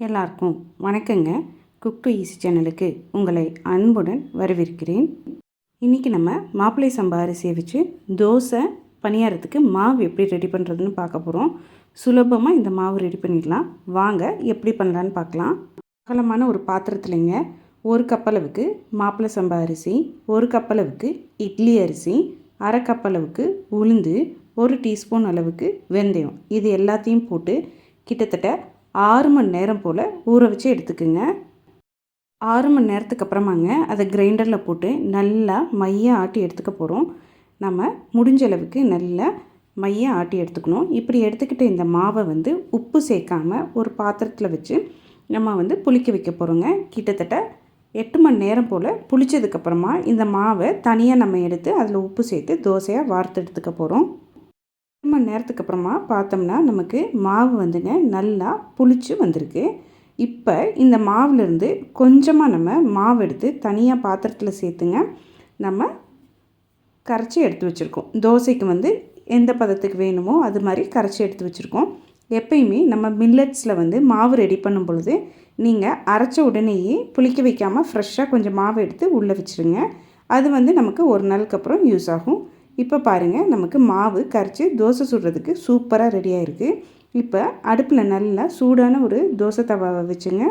எல்லாருக்கும் வணக்கங்க. Cook to easy சேனலுக்கு உங்களை அன்புடன் வரவேற்கிறேன். இன்றைக்கி நம்ம மாப்பிள்ளை சம்பா அரிசியை வச்சு தோசை பணியாரத்துக்கு மாவு எப்படி ரெடி பண்ணுறதுன்னு பார்க்க போகிறோம் சுலபமாக இந்த மாவு ரெடி பண்ணிடலாம். வாங்க எப்படி பண்ணலான்னு பார்க்கலாம். அகலமான ஒரு பாத்திரத்துலைங்க ஒரு கப்பளவுக்கு மாப்பிள்ளை சம்பா அரிசி ஒரு கப்பளவுக்கு இட்லி அரிசி அரை கப்பளவுக்கு உளுந்து ஒரு டீஸ்பூன் அளவுக்கு வெந்தயம். இது எல்லாத்தையும் போட்டு கிட்டத்தட்ட ஆறு மணி நேரம் போல் ஊற வச்சு எடுத்துக்குங்க. ஆறு மணி நேரத்துக்கு அப்புறமாங்க அதை கிரைண்டரில் போட்டு நல்லா மையாக ஆட்டி எடுத்துக்க போகிறோம் நம்ம முடிஞ்ச அளவுக்கு நல்லா மையாக ஆட்டி எடுத்துக்கணும். இப்படி எடுத்துக்கிட்ட இந்த மாவை வந்து உப்பு சேர்க்காமல் ஒரு பாத்திரத்தில் வச்சு நம்ம வந்து புளிக்க வைக்க போகிறோங்க கிட்டத்தட்ட எட்டு மணி நேரம் போல் புளிச்சதுக்கப்புறமா இந்த மாவை தனியாக நம்ம எடுத்து அதில் உப்பு சேர்த்து தோசையாக வார்த்து எடுத்துக்க போகிறோம் ரொம்ப நேரத்துக்கு அப்புறமா பார்த்தோம்னா நமக்கு மாவு வந்துங்க நல்லா புளிச்சு வந்திருக்கு. இப்போ இந்த மாவுலேருந்து கொஞ்சமாக நம்ம மாவு எடுத்து தனியாக பாத்திரத்தில் சேர்த்துங்க. நம்ம கரைச்சி எடுத்து வச்சுருக்கோம். தோசைக்கு வந்து எந்த பதத்துக்கு வேணுமோ அது மாதிரி கரைச்சி எடுத்து வச்சுருக்கோம். எப்பயுமே நம்ம மில்லட்ஸில் வந்து மாவு ரெடி பண்ணும் பொழுது நீங்கள் அரைச்ச உடனேயே புளிக்க வைக்காமல் ஃப்ரெஷ்ஷாக கொஞ்சம் மாவு எடுத்து உள்ளே வச்சுருங்க. அது வந்து நமக்கு ஒரு நாளுக்கு அப்புறம் யூஸ் ஆகும். இப்போ பாருங்கள் நமக்கு மாவு கரைச்சி தோசை சுடுறதுக்கு சூப்பராக ரெடியாக இருக்குது இப்போ அடுப்பில் நல்லா சூடான ஒரு தோசை தவாவை வச்சுங்க.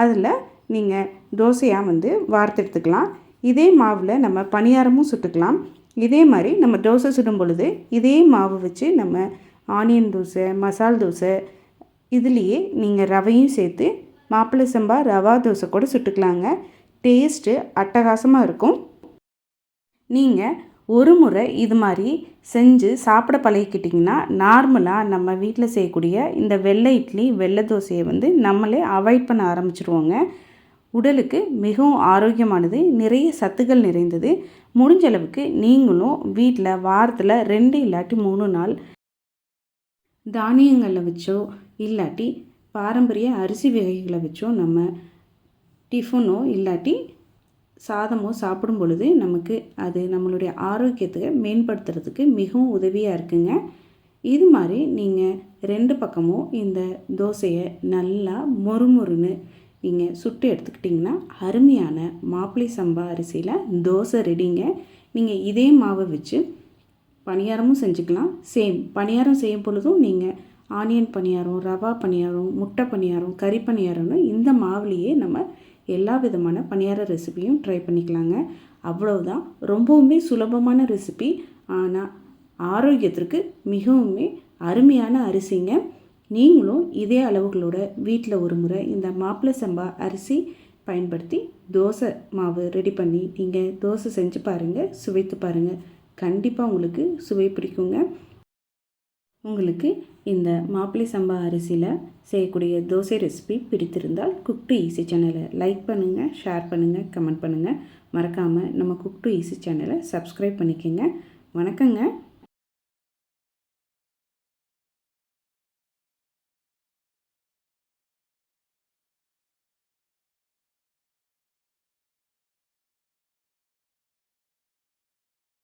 அதில் நீங்கள் தோசையாக வந்து வார்த்து எடுத்துக்கலாம். இதே மாவில் நம்ம பணியாரமும் சுட்டுக்கலாம். இதே மாதிரி நம்ம தோசை சுடும் பொழுது இதே மாவு வச்சு நம்ம ஆனியன் தோசை மசால் தோசை இதுலேயே நீங்கள் ரவையும் சேர்த்து மாப்பிள்ளை சம்பா ரவா தோசை கூட சுட்டுக்கலாங்க. டேஸ்ட்டு அட்டகாசமாக இருக்கும். நீங்கள் ஒரு முறை இது மாதிரி செஞ்சு சாப்பிட பழகிக்கிட்டிங்கன்னா நார்மலாக நம்ம வீட்டில் செய்யக்கூடிய இந்த வெள்ளை இட்லி வெள்ளை தோசையை வந்து நம்மளே அவாய்ட் பண்ண ஆரம்பிச்சிருவோங்க. உடலுக்கு மிகவும் ஆரோக்கியமானது நிறைய சத்துக்கள் நிறைந்தது. முடிஞ்ச அளவுக்கு நீங்களும் வீட்டில் வாரத்தில் ரெண்டு இல்லாட்டி மூணு நாள் தானியங்களில் வச்சோ இல்லாட்டி பாரம்பரிய அரிசி வகைகளை வச்சோ நம்ம டிஃபனோ இல்லாட்டி சாதமோ சாப்பிடும் பொழுது நமக்கு அது நம்மளுடைய ஆரோக்கியத்தை மேம்படுத்துறதுக்கு மிகவும் உதவியாக இருக்குங்க. இது மாதிரி நீங்கள் ரெண்டு பக்கமும் இந்த தோசையை நல்லா மொறுமொறுன்னு நீங்கள் சுட்டு எடுத்துக்கிட்டிங்கன்னா அருமையான மாப்பிளை சம்பா அரிசியில் தோசை ரெடிங்க. நீங்கள் இதே மாவை வச்சு பணியாரமும் செஞ்சுக்கலாம். சேம் பணியாரம் செய்யும் பொழுதும் நீங்கள் ஆனியன் பணியாரம் ரவா பணியாரம் முட்டை பணியாரம் கறி பணியாரம்னு இந்த மாவுலேயே நம்ம எல்லா விதமான பணியார ரெசிபியும் ட்ரை பண்ணிக்கலாங்க. அவ்வளவுதான். ரொம்பவுமே சுலபமான ரெசிபி ஆனால் ஆரோக்கியத்திற்கு மிகவுமே அருமையான அரிசிங்க. நீங்களும் இதே அளவுகளோட வீட்டில் ஒரு முறை இந்த மாப்பிள்ளை சம்பா அரிசி பயன்படுத்தி தோசை மாவு ரெடி பண்ணி நீங்கள் தோசை செஞ்சு பாருங்கள் சுவைத்து பாருங்கள் கண்டிப்பாக உங்களுக்கு சுவை பிடிக்குங்க. உங்களுக்கு இந்த மாப்பிள்ளை சம்பா அரிசியில் செய்யக்கூடிய தோசை ரெசிபி பிடித்திருந்தால் குக் டு ஈஸி சேனலை லைக் பண்ணுங்கள் ஷேர் பண்ணுங்கள் கமெண்ட் பண்ணுங்கள் மறக்காமல் நம்ம குக் டு ஈஸி சேனலை சப்ஸ்கிரைப் பண்ணிக்கோங்க. வணக்கங்க.